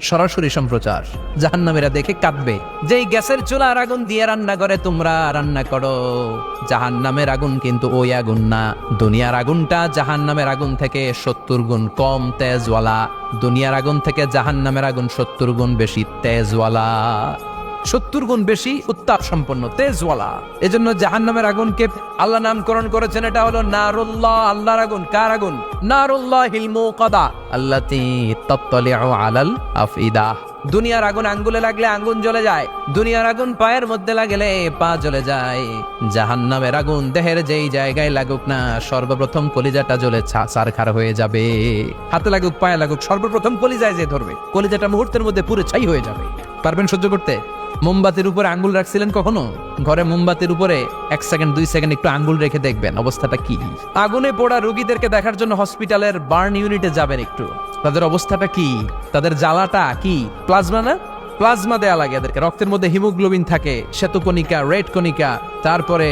সরাসরি সম্প্রচার। জাহান্নামীরা দেখে কাঁদবে। যেই গ্যাসের চুলার আগুন দিয়ে রান্না করে, তোমরা রান্না করো। জাহান্নামের আগুন কিন্তু ওই আগুন না। দুনিয়ার আগুনটা জাহান্নামের আগুন থেকে সত্তর গুণ কম তেজওয়ালা। দুনিয়ার আগুন থেকে জাহান্নামের আগুন সত্তর গুণ বেশি তেজওয়ালা। সত্তর গুণ বেশি উত্তাপ সম্পন্ন তেজওয়ালা। এজন্য জাহান্নামের আগুনকে আল্লাহ নামকরণ করেছেন, এটা হলো নারুল্লাহ, আল্লাহর আগুন। কার আগুন? নারুল্লাহ হিলমু কদা তত্তলিউ আলাল আফিদা দুনিয়ার আগুন আঙ্গুলে লাগলে আঙ্গুন জ্বলে যায়, দুনিয়ার আগুন পায়ের মধ্যে লাগলে পা জ্বলে যায়। জাহান্নামের আগুন দেহের যেই জায়গায় লাগুক না, সর্বপ্রথম কলিজাটা জ্বলে সারখার হয়ে যাবে। হাতে লাগুক, পায়ে লাগুক, সর্বপ্রথম কলিজায় যে ধরবে, কলিজাটা মুহূর্তের মধ্যে পুরো ছাই হয়ে যাবে। পারবেন সহ্য করতে? মোমবাতির উপরে আঙ্গুল রাখছিলেন কখনো? ঘরে মোমবাতির উপরে এক সেকেন্ড, দুই সেকেন্ড একটু আঙ্গুল রেখে দেখবেন, অবস্থাটা কি? আগুনে পোড়া রোগীদেরকে দেখার জন্য হসপিটালের বার্ন ইউনিটে যাবেন একটু। তাদের অবস্থাটা কি? তাদের জ্বালাটা কি? প্লাজমা না? প্লাজমা দেয়া লাগে এদেরকে। রক্তের মধ্যে হিমোগ্লোবিন থাকে, শ্বেতকণিকা, রেড কণিকা, তারপরে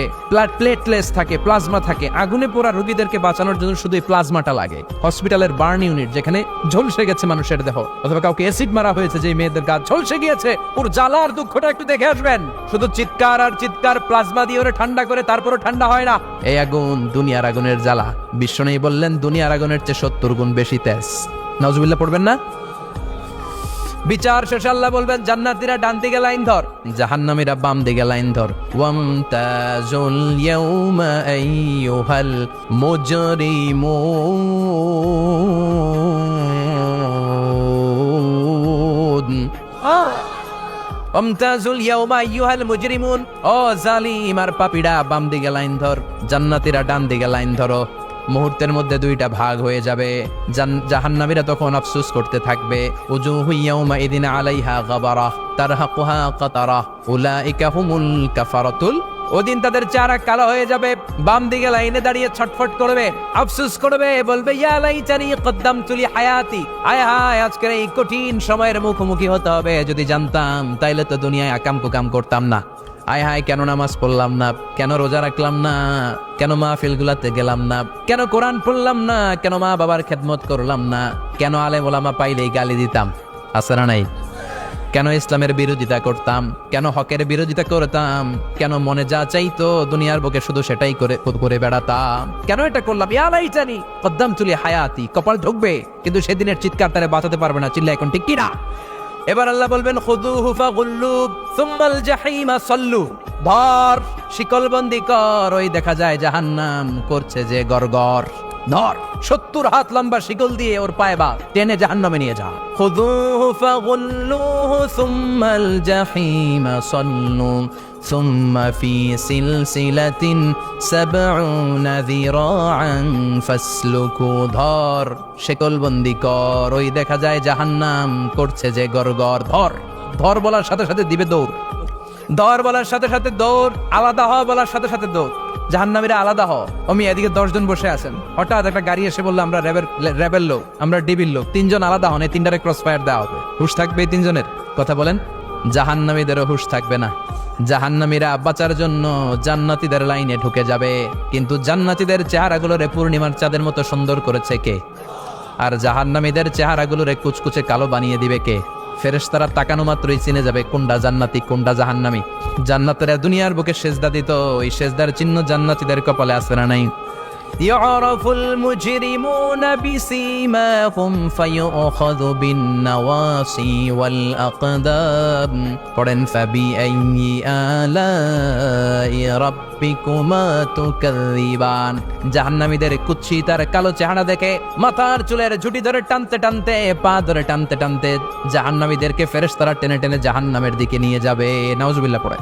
প্লেটলেস থাকে, প্লাজমা থাকে। আগুনে পোড়া রোগীদেরকে বাঁচানোর জন্য শুধু এই প্লাজমাটা লাগে। হসপিটালের বার্ন ইউনিট, যেখানে ঝলসে গেছে মানুষের দেহ। অথবা কাউকে অ্যাসিড মারা হয়েছে যে মেয়েদের গা ঝলসে গিয়েছে, ওর জ্বালা আর দুঃখটা একটু দেখে আসবেন। শুধু চিৎকার আর চিৎকার, প্লাজমা দিয়ে ওরে ঠান্ডা করে তারপরে ঠান্ডা হয় না। এই আগুন দুনিয়ার আগুনের জ্বালা। বিশ্ব নেই বললেন, দুনিয়ার আগুনের চেয়ে সত্তর গুণ বেশি তেজ। নজবিল্লা পড়বেন না? বিচার শেষে, আল্লাহ বলবেন, জান্নাতীরা ডান দিকে লাইন ধর। জাহান্নামীরা বাম দিকে লাইন ধর। ওয়ামতাজুল ইয়াউমা আইয়ুহাল মুজরিমুন। ওয়ামতাজুল ইয়াউমা আইয়ুহাল মুজরিমুন। ও জালিম আর পাপীরা বাম দিকে লাইন ধর। জান্নাতীরা ডান দিকে লাইন ধরো। মুহূর্তের মধ্যে দুইটা ভাগ হয়ে যাবে। জাহান্নামীরা তখন আফসোস করতে থাকবে। উজু হুইয়াউমা ইদিন আলাইহা গাবারা তারহাকুহা কাতারা উলাইকা হুমুল কাফারাতুল। ওদিন তাদের চারা কালো হয়ে যাবে বাম দিকে লাইনে দাঁড়িয়ে ছটফট করবে, আফসোস করবে, বলবে, ইয়া লাইতানি কদ্দাম তুলি হায়াতি আয় হায়, আজকের এই কঠিন সময়ের মুখোমুখি হতে হবে। যদি জানতাম, তাইলে তো দুনিয়ায় আকাম কুকাম করতাম না। আয় হায়, কেন নামাজ পড়লাম না? কেন রোজা রাখলাম না? কেন মা ফিলগুলাতে গেলাম না? কেন কোরআন পড়লাম না? কেন মা বাবার খেদমত করলাম না? কেন আলেম ওলামা পাইলেই গালি দিতাম? না নাই? কেন ইসলামের বিরোধিতা করতাম? কেন হকের বিরোধিতা করতাম? কেন মনে যা চাইতো দুনিয়ার বুকে শুধু সেটাই করে করে বেড়াতাম? কেন এটা করলাম? ইয়ালাই জানি কদ্দাম তুলি হায়াতি, কপাল ঢুকবে, কিন্তু সেদিনের চিৎকার তারে বাঁচাতে পারবে না চিল্লা এখন ঠিক কিনা? এবার আল্লাহ বলবেন খুদু হুফা গুল্লুব সুম্মাল জাহিমা সল্লু। ধর, শিকলবন্দি কর, ওই দেখা যায় জাহান্নাম করছে যে গরগর ধর সত্তর হাত লম্বা শিকল দিয়ে ওর পায়ে বা টেনে জাহান্নামে নিয়ে যা খুদুহু ফাগুল্লুহু সুম্মাল জাহিমা সল্লু ثم في سلسلة سبعون ذراعا فاسلكوا ধর শেকলবন্দি কর ওই দেখা যায় জাহান্নাম করছে যে গরগর ধর ধর বলার সাথে সাথে দিবে দৌড় ধর বলার সাথে সাথে দৌড় আলাদা হ বলার সাথে সাথে দৌড় জাহান্নামীরা আলাদা হ। আমি এদিকে দশজন বসে আছেন। হঠাৎ একটা গাড়ি এসে বলল, আমরা র্যাবের র্যাবের লোক, আমরা ডিবির লোক। তিনজন আলাদা হন, এই তিনটারে ক্রস ফায়ার দেওয়া হবে। হুশ থাকবে এই তিনজনের? কথা বলেন, জাহান্নামীদেরও হুশ থাকবে না। জাহান্নামীরা বাঁচার জন্য জান্নাতীদের লাইনে ঢুকে যাবে। কিন্তু জান্নাতীদের চেহারাগুলোরে পূর্ণিমার চাঁদের মতো সুন্দর করেছে কে? আর জাহান্নামীদের চেহারাগুলোরে কুচকুচে কালো বানিয়ে দিবে কে? ফেরেশতারা তাকানো মাত্রই চিনে যাবে কোনটা জান্নাতি কোনটা জাহান্নামী জান্নাতেরা দুনিয়ার বুকে সেজদা দিত ওই সেজদার চিহ্ন জান্নাতীদের কপালে আসে না নাই يعرف المجرمون بسيماهم فيؤخذ بالنواصي والأقدام قرن فبأي آلاء জাহান্নামীদের কালো চেহারা দেখে মাথার চুলের ঝুটি ধরে টানতে টানতে, পা ধরে টানতে টানতে জাহান্নামীদেরকে টেনে টেনে জাহান্নামের দিকে নিয়ে যাবে। পড়ে।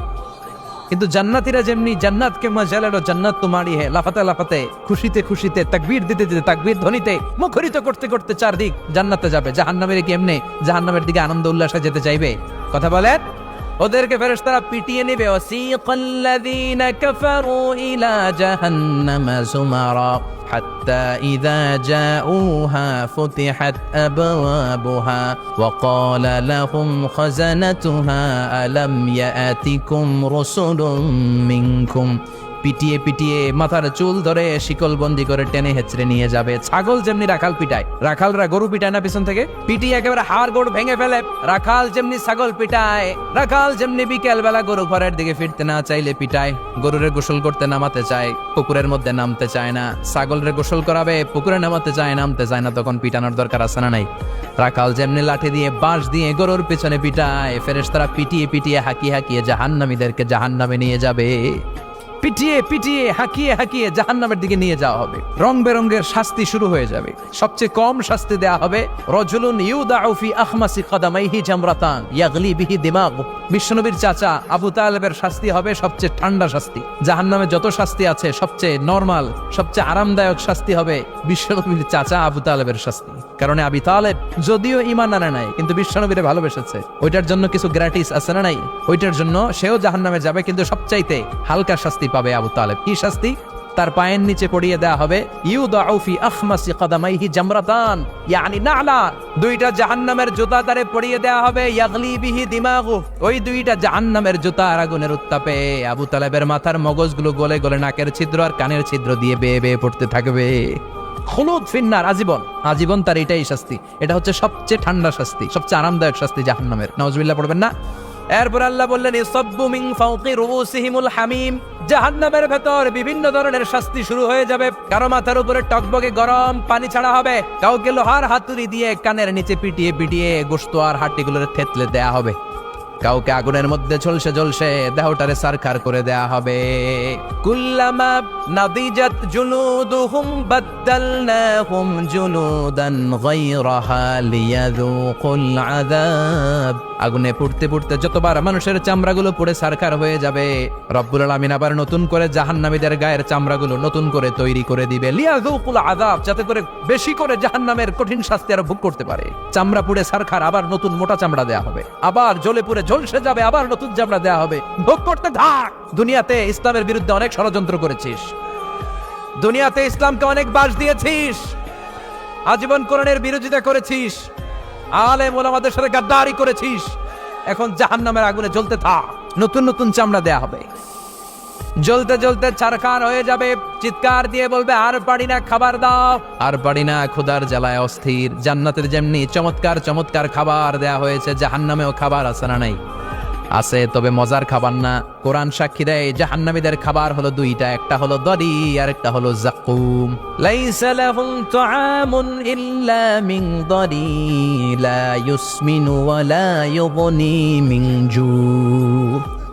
কিন্তু জান্নাতিরা যেমনি জান্নাত কে মজালালো জান্নাত তোমারই হে, লাফাতে লাফাতে, খুশিতে খুশিতে, তাকবীর দিতে দিতে, তাকবীর ধ্বনিতে মুখরিত করতে করতে চারদিক জান্নাতে যাবে। জাহান্নামের কি এমনি জাহান্নামের দিকে আনন্দ উল্লাসে যেতে চাইবে? কথা বলেন। ওদেরকে ফেরেশতারা পিটিয়ে নেবে ওয়াসিকাল্লাযীনা কাফারু ইলা জাহান্নামা যুমারা حتى إذا جاءوها فتحت أبوابها وقال لهم خزنتها ألم يأتكم رسل منكم পিটিয়ে পিটিয়ে মাথার চুল ধরে শিকল বন্দি করে টেনে হেচড়ে নিয়ে যাবে ছাগল যেমনি রাখাল পিটায়। রাখালরা গরু পিটায় না পিছন থেকে? পিটিয়ে একেবারে হাড় গোড় ভেঙে ফেলে। রাখাল যেমনি ছাগল পিটায়, রাখাল যেমনি বিকেল বেলা গরু ঘরের দিকে ফিরতে না চাইলে পিটায়। গরুরে গোসল করতে নামাতে চায়, পুকুরের মধ্যে নামতে চায় না। ছাগলরে গোসল করাবে, পুকুরে নামাতে চায়, নামতে চায় না, তখন পিটানোর দরকার আছে না নাই? রাখাল যেমনি লাঠি দিয়ে বাঁশ দিয়ে গরুর পিছনে পিটায় ফেরেস তারা পিটিয়ে পিটিয়ে হাকিয়ে হাকিয়ে জাহান্নামীদেরকে জাহান্নামে নিয়ে যাবে। পিটিয়ে পিটিয়ে, হাকিয়ে হাকিয়ে জাহান্নামের দিকে নিয়ে যাওয়া হবে। রং বেরঙ্গের শাস্তি শুরু হয়ে যাবে। সবচেয়ে কম শাস্তি দেয়া হবে, রজুলুন ইউদাউ ফি আখমাসি কদামাইহি জামরাতান ইয়াগলি বিহি দিমাগ। বিশ্বনবীর চাচা আবু তালেবের শাস্তি হবে সবচেয়ে ঠান্ডা শাস্তি। জাহান্নামে যত শাস্তি আছে, সবচেয়ে নরমাল, সবচেয়ে আরামদায়ক শাস্তি হবে বিশ্বনবীর চাচা আবু তালেবের শাস্তি। কারণ আবি তালেব যদিও ইমান আনে নাই, কিন্তু বিশ্বনবীরে ভালোবেসেছে। ওইটার জন্য কিছু গ্র্যাটিস আছে না নাই? ওইটার জন্য সেও জাহান্নামে যাবে, কিন্তু সবচাইতে হালকা শাস্তি পাবে আবু তালেব। কি শাস্তি? তার পায়ের নিচে পড়িয়ে দেয়া হবে, ইউদাউ ফি আখমাসি কদামাইহি জামরাতান, ইয়ানি নালা। দুইটা জাহান্নামের জুতা তারে পড়িয়ে দেয়া হবে, ইয়াগলি বিহি দিমাগু। ওই দুইটা জাহান্নামের জুতা আর আগুনের উত্তাপে। আবু তালেবের মাথার মগজগুলো গলে গলে নাকের ছিদ্র আর কানের ছিদ্র দিয়ে বেয়ে বেয়ে পড়তে থাকবে। হলুদ ফিন্নার আজীবন। আজীবন তার এটাই শাস্তি। এটা হচ্ছে সবচেয়ে ঠান্ডা শাস্তি, সবচেয়ে আরামদায়ক শাস্তি জাহান্নামের। নওয়াজবিল্লাহ পড়বেন না? এরপর আল্লাহ বললেন হামিম। জাহান্নামের ভেতর বিভিন্ন ধরনের শাস্তি শুরু হয়ে যাবে। কারও মাথার উপরে টকবকে গরম পানি ছাড়া হবে। কাউকে লোহার হাতুড়ি দিয়ে কানের নিচে পিটিয়ে পিটিয়ে গোশত আর হাড্ডিগুলোর থেতলে দেয়া হবে। কাউকে আগুনের মধ্যে ঝলসে ঝলসে দেহটারে সারখার করে দেয়া হবে। কুল্লামা নাদিজাত জুনুদুহুম বাদদালনাহুম জুনুদান গায়রাহা লিয়াযুকুল আযাব। আগুনে পুড়তে পুড়তে যতবার মানুষের চামড়াগুলো পুড়ে সারখার হয়ে যাবে, রব্বুল আলামিন আবার নতুন করে জাহান্নামীদের গায়ের চামড়াগুলো নতুন করে তৈরি করে দিবে। লিয়াযুকুল আযাব, যাতে করে বেশি করে জাহান্নামের কঠিন শাস্তি আর ভোগ করতে পারে। চামড়া পুড়ে সারখার আবার নতুন মোটা চামড়া দেয়া হবে। আবার জ্বলে পুড়ে ঝলসে যাবে, আবার নতুন জামরা দেয়া হবে। ভোগ করতে থাক দুনিয়াতে ইসলামের বিরুদ্ধে অনেক ষড়যন্ত্র করেছিস। দুনিয়াতে ইসলামকে অনেক বাস দিয়েছিস। আজীবন কোরআনের বিরোধিতা করেছিস। আলে মোলামাদের সাথে গাদ্দারি করেছিস। এখন জাহান্নামের আগুনে জ্বলতে থাক। নতুন নতুন চামড়া দেয়া হবে। জ্বলতে জ্বলতে চারখার হয়ে যাবে। চিৎকার দিয়ে বলবে, আর পারি না, খাবার দাও। আর পারি না ক্ষুদার জ্বালায় অস্থির। জান্নাতের যেমনি চমৎকার চমৎকার খাবার দেয়া হয়েছে, জাহান্নামেও খাবার আছে না নাই? আছে, তবে মজার খাবার না। কোরআন সাক্ষী দেয়, জাহান্নামীদের খাবার হলো দুইটা, একটা হলো দরি আর একটা হলো জাকুম লাইসা তুআমুন ইল্লা মিন দরি লা ইউসমিনু ওয়া লা ইউগনি মিন জু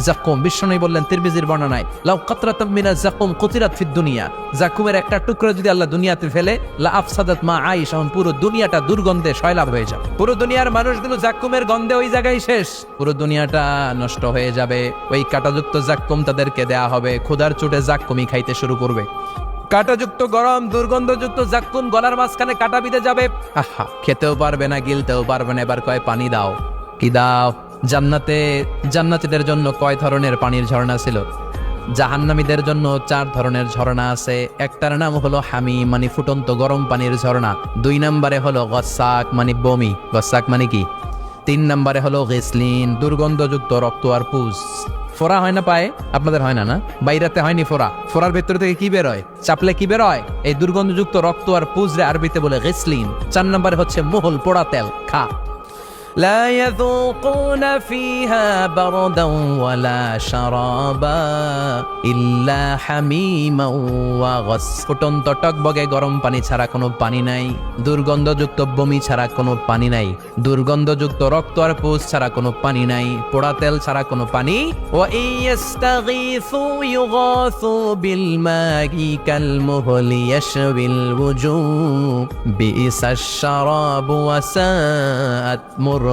জাকুম বিষ্ণু বললেন, তিরমিজির বর্ণনায়, লাউ কাতরাতাম মিনা জাকুম কুতিরাত ফিদ দুনিয়া। জাকুমের একটা টুকরো যদি আল্লাহ দুনিয়াতে ফেলে, লা আফসাদাত মা এখন পুরো দুনিয়াটা দুর্গন্ধে শয়লাভ হয়ে যাবে। পুরো দুনিয়ার মানুষগুলো জাকুমের গন্ধে ওই জায়গায় শেষ। পুরো দুনিয়াটা নষ্ট হয়ে যাবে। ওই কাটাযুক্ত জাক্কুম তাদেরকে দেয়া হবে। ক্ষুধার চোটে জাক্কুমই খাইতে শুরু করবে। কাটাযুক্ত গরম, দুর্গন্ধযুক্ত জাক্কুম গলার মাঝখানে কাটা বিঁধে যাবে। আহা, খেতেও পারবে না, গিলতেও পারবে না। এবার কয়, পানি দাও। কি দাও? জান্নাতে, জান্নাতীদের জন্য কয় ধরনের পানির ঝর্ণা ছিল? জাহান্নামীদের জন্য চার ধরনের ঝর্ণা আছে। একটার নাম হলো হামি মানে ফুটন্ত গরম পানির ঝর্ণা। দুই নম্বরে হলো গসাক মানে বমি। গসাক মানে কি? তিন নম্বরে হলো গেসলিন, দুর্গন্ধযুক্ত রক্ত আর পুষ ফোরা হয় না পায়ে? আপনাদের হয় না না? বাইরাতে হয়নি ফোরা ফোরার ভেতর থেকে কি বেরোয় চাপলে কি বেরোয় এই দুর্গন্ধযুক্ত রক্ত আর পুজরে আরবিতে বলে গেসলিন। চার নম্বরে হচ্ছে মোহল পোড়া তেল, খা। لا يذوقون فيها بردا ولا شرابا إلا حميما وغس ফুটন্ত টকবগে গরম পানি ছাড়া কোনো পানি নাই দুর্গন্ধযুক্ত বমি ছাড়া কোনো পানি নাই দুর্গন্ধযুক্ত রক্ত আর পুষ ছাড়া কোনো পানি নাই পোড়া তেল ছাড়া কোনো পানি وإن يستغيثوا يغاثوا بالماء كالمهل يشوي الوجوه بئس الشراب وساءت مرتفقا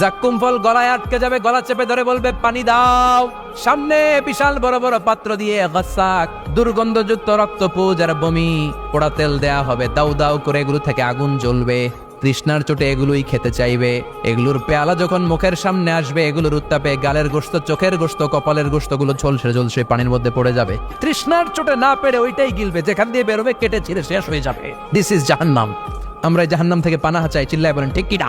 জাক্কুম ফল গলায় আটকে যাবে, গলা চেপে ধরে বলবে, পানি দাও। সামনে বিশাল বড় বড় পাত্র দিয়ে গসাক, দুর্গন্ধযুক্ত আর বমি। পোড়া তেল দেয়া হবে দাউ দাউ করে এগুলো থেকে আগুন জ্বলবে। তৃষ্ণার চোটে এগুলোই খেতে চাইবে। এগুলোর পেয়ালা যখন মুখের সামনে আসবে, এগুলোর উত্তাপে গালের গোস্ত চোখের গোস্ত কপালের গোস্তগুলো ঝলসে ঝলসে পানির মধ্যে পড়ে যাবে। তৃষ্ণার চোটে না পেরে ওইটাই গিলবে, যেখান দিয়ে বেরোবে, কেটে ছিঁড়ে শেষ হয়ে যাবে। দিস ইজ জাহান্নাম। আমরা জাহান্নাম থেকে পানাহা চাই, চিল্লায় বলেন, ঠিক কিনা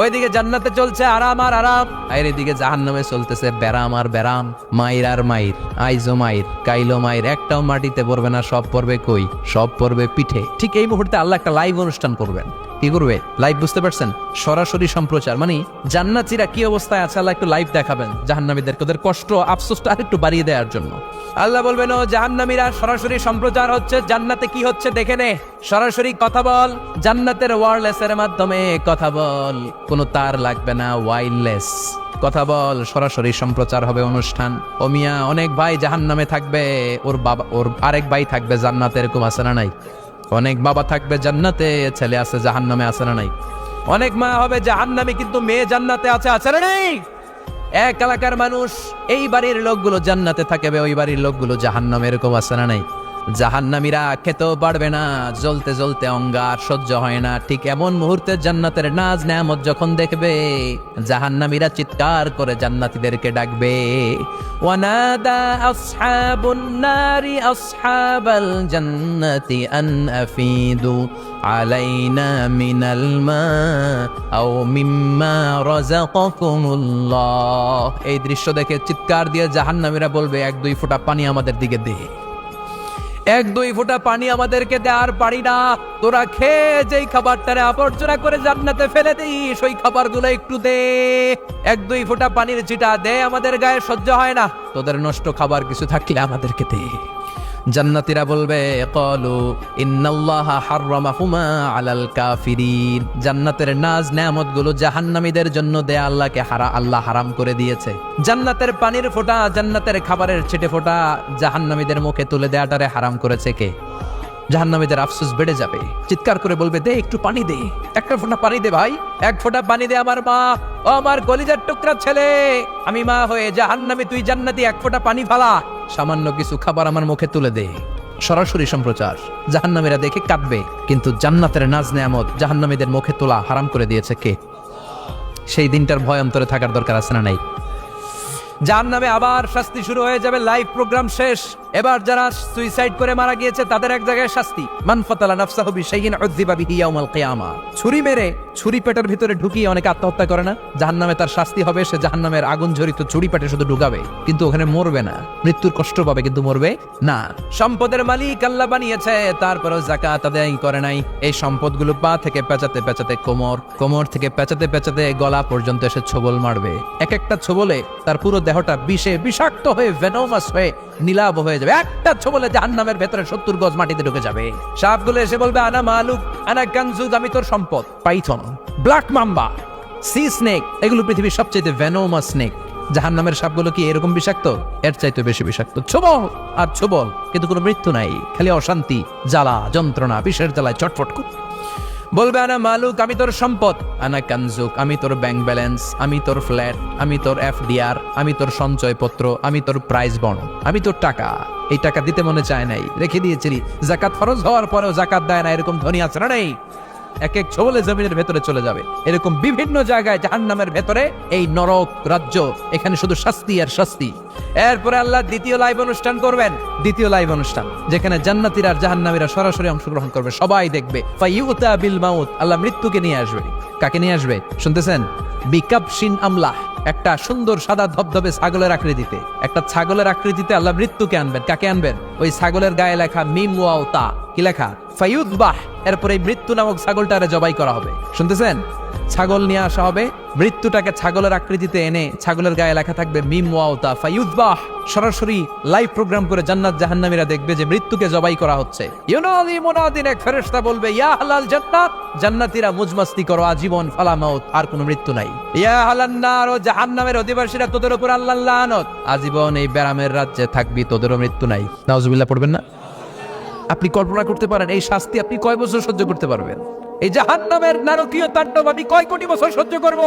ওইদিকে জান্নাতে চলছে আরাম আর আরাম। আর এদিকে জাহান নামে চলতেছে ব্যারাম আর ব্যারাম। মাইর আর মাইর আইজো মাইর কাইলো মাইর একটাও মাটিতে পড়বে না, সব পড়বে কই? সব পড়বে পিঠে। ঠিক এই মুহূর্তে আল্লাহ একটা লাইভ অনুষ্ঠান করবেন। কি করবে? লাইভ বুঝতে পারছেন? সরাসরি সম্প্রচার। মানে জান্নাতিরা কি অবস্থায় আছে? আল্লাহ একটু লাইভ দেখাবেন। জাহান্নামীদেরকে ওদের কষ্ট আফসোসটা আরেকটু বাড়িয়ে দেওয়ার জন্য। আল্লাহ বলবেন, ও জাহান্নামীরা, সরাসরি সম্প্রচার হচ্ছে। জান্নাতে কি হচ্ছে দেখে নে। সরাসরি কথা বল। জান্নাতের ওয়ারলেস এর মাধ্যমে কথা বল। কোনো তার লাগবে না ওয়াইরলেস কথা বল। সরাসরি সম্প্রচার হবে অনুষ্ঠান। ও মিয়া, অনেক ভাই জাহান্নামে থাকবে। ওর বাবা, ওর আরেক ভাই থাকবে জান্নাতে, এরকম আছে না নাই? অনেক বাবা থাকবে জান্নাতে, ছেলে আছে জাহান্নামে, আছে না নাই? অনেক মা হবে জাহান্নামে, কিন্তু মেয়ে জান্নাতে আছে আছে না নেই? এক এলাকার মানুষ, এই বাড়ির লোকগুলো জান্নাতে থাকবে, ওই বাড়ির লোকগুলো জাহান্নামে এরকম আছে না নাই? জাহান্নামীরা খেতেও পারবে না। জ্বলতে জ্বলতে অঙ্গার সহ্য হয় না। ঠিক এমন মুহূর্তে জান্নাতের নাজ নেয়ামত যখন দেখবে, জাহান্নামীরা চিৎকার করে জান্নাতীদেরকে ডাকবে। ওয়ানাদা এই দৃশ্য দেখে চিৎকার দিয়ে জাহান্নামীরা বলবে, এক দুই ফোঁটা পানি আমাদের দিকে দে। এক, দুই ফোঁটা পানি আমাদেরকে দেওয়ার পারি না। তোরা খেয়ে যেই খাবারটারে আবর্জনা করে জান্নাতে ফেলে দিস, ওই খাবারগুলো একটু দে। এক, দুই ফোঁটা পানির চিটা দে, আমাদের গায়ে সহ্য হয় না। তোদের নষ্ট খাবার কিছু থাকলে আমাদেরকে দে। জান্নাতীরা বলবে, কলু ইন্নাল্লাহা হাররামাহুমা আলাল কাফিরিন। জান্নাতের নাজ নেয়ামতগুলো জাহান্নামীদের জন্য দেয়া আল্লাহকে হারা, আল্লাহ হারাম করে দিয়েছে। জান্নাতের পানির ফোঁটা, জান্নাতের খাবারের ছিটে ফোঁটা জাহান্নামীদের মুখে তুলে দেয়াটারে হারাম করেছে কে? জাহান্নামীদের আফসোস বেড়ে যাবে। চিৎকার করে বলবে, দে একটু পানি দে। একটা ফোঁটা পানি দে ভাই। এক ফোঁটা পানি দে আমার মা। ও আমার কলিজার টুকরা ছেলে। আমি মা হয়ে জাহান্নামী, তুই জান্নাতি, এক ফোঁটা পানি ফালা। সামান্য কিছু খাবার আমার মুখে তুলে দে। সরাসরি সম্প্রচার। জাহান্নামীরা দেখে কাঁদবে, কিন্তু জান্নাতের নাজ নেয়ামত জাহান্নামীদের মুখে তোলা হারাম করে দিয়েছে কে? সেই দিনটার ভয় অন্তরে থাকার দরকার আছে না নাই? জাহান্নামে আবার শাস্তি শুরু হয়ে যাবে, লাইভ প্রোগ্রাম শেষ। এবার যারা সুইসাইড করে মারা গিয়েছে, তাদের এক জায়গায় শাস্তি। মান ফাতালা নাফসাহু বিশাইইন উযযিবা ইয়াউমাল কিয়ামা। ছুরি মেরে ছুরি পেটের ভিতরে ঢুকিয়ে অনেকে আত্মহত্যা করে না। জাহান্নামে তার শাস্তি হবে, সে জাহান্নামের আগুন ঝরিত ছুরি পেটে শুধু ঢুকাবে, কিন্তু ওখানে মরবে না। মৃত্যুর কষ্ট পাবে, কিন্তু মরবে না। সম্পদের মালিক আল্লাহ বানিয়েছে, তারপরেও জাকাত আদায় করে নাই। এই সম্পদগুলো পা থেকে পেঁচাতে পেঁচাতে কোমর কোমর থেকে পেঁচাতে পেঁচাতে গলা পর্যন্ত এসে ছোবল মারবে। এক একটা ছোবলে তার পুরো দেহটা বিষে বিষাক্ত হয়ে ভেনোমাস হয়ে নীলাভ হয়ে যাবে। একটা ছোবলে জাহান্নামের ভেতরে সত্তর গজ মাটিতে ঢুকে যাবে। সাপগুলো এসে বলবে, আনা মালুক, আনা কানজুজ আমি তোর সম্পদ। Python, black mamba, sea snake, এগুলো পৃথিবীর সবচেয়ে ভেনোমা স্নেক জাহান্নামের সাপগুলো কি এরকম বিষাক্ত? এর চাইতে বেশি বিষাক্ত। ছোবল, আর ছোবল, কিন্তু কোনো মৃত্যু নাই, খালি অশান্তি, জ্বালা, যন্ত্রণা, বিষের জ্বালায় চটফট বলবে, আনা মালুক, আমি তোর সম্পদ। আনা কানজুক, আমি তোর ব্যাংক ব্যালেন্স, আমি তোর ফ্ল্যাট, আমি তোর এফডিআর, আমি তোর সঞ্চয়পত্র, আমি তোর প্রাইজ বন আমি তোর টাকা। এই টাকা দিতে মনে চায় নাই, রেখে দিয়েছিলি। জাকাত ফরজ হওয়ার পরেও জাকাত দেয় না, এরকম ধনী আছে না নেই? এক এক ছবলে জমিনের ভেতরে চলে যাবে। এরকম বিভিন্ন জায়গায় জাহান্নামের ভেতরে এই নরক রাজ্য, এখানে শুধু শাস্তি আর শাস্তি। এরপরে আল্লাহ দ্বিতীয় লাইভ অনুষ্ঠান করবেন। দ্বিতীয় লাইভ অনুষ্ঠান, যেখানে জান্নাতীরা আর জাহান্নামীরা সরাসরি অংশগ্রহণ করবে। সবাই দেখবে বিল মাউত, আল্লাহ মৃত্যুকে নিয়ে আসবে। কাকে নিয়ে আসবে? শুনতেছেন? বিকাপসিন আমলাহ, একটা সুন্দর সাদা ধবধবে ছাগলের আকৃতিতে। একটা ছাগলের আকৃতিতে আল্লাহ মৃত্যুকে আনবেন। কাকে আনবেন? ওই ছাগলের গায়ে লেখা মিম ওয়াও তা। কি লেখা? ফাইউদ্বাহ এরপরে মৃত্যু নামক জবাই করা হবে। শুনতেছেন? ছাগল নিয়ে আসা হবে। মৃত্যুটাকে ছাগলের আকৃতিতে এনে ছাগলের গায়ে লেখা থাকবে মিম ওয়াওতা সরাসরি লাইভ প্রোগ্রাম করে জান্নাত জাহান্নামীরা দেখবে যে মৃত্যুকে জবাই করা হচ্ছে। ইউনাদি এক ফেরেশতা বলবে, ইয়া হালাল জান্নাত। জান্নাতীরা মুজমাস্তি করো, আজীবন ফালা মাউত, আর কোনো মৃত্যু নাই। ইয়া নার, ও জাহান্নামের অধিবাসীরা, তোদের উপর আল্লাহ লানত। আজীবন এই ব্যারামের রাজ্যে থাকবি, তোদেরও মৃত্যু নাই। নাউজুবিল্লাহ, পড়বেন না? আপনি কল্পনা করতে পারেন, এই শাস্তি আপনি কয় বছর সহ্য করতে পারবেন? এই জাহান্নামের নারকীয় তাণ্ডব আমি কয় কোটি বছর সহ্য করব?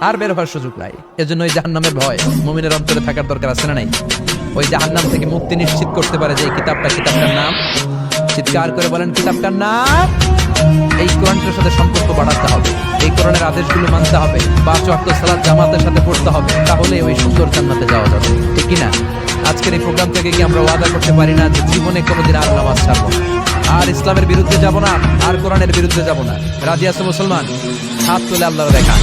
আর বের হওয়ার সুযোগ নাই। এজন্য এই জাহান্নামের ভয় মুমিনের অন্তরে থাকার দরকার আছে না নাই? ওই জাহান্নাম থেকে মুক্তি নিশ্চিত করতে পারে যে কিতাবটা, কিতাবটার নাম? চিৎকার করে বলেন, কিতাবটার নাম? এই কোরআনটার সাথে সম্পর্ক বাড়াতে হবে। এই কোরআনের আদেশগুলো মানতে হবে। পাঁচ অর্থ সালাদ জামাতের সাথে পড়তে হবে। তাহলে ওই সুন্দর জান্নাতে যাওয়া যাবে। ঠিক কিনা আজকের এই প্রোগ্রাম থেকে কি আমরা ওয়াদা করতে পারি না যে জীবনে কোনোদিন আর নামাজ ছাড়বো না? আর ইসলামের বিরুদ্ধে যাব না, আর কোরআনের বিরুদ্ধে যাব না। রাজি আছে মুসলমান? হাত তুলে আল্লাহ দেখা।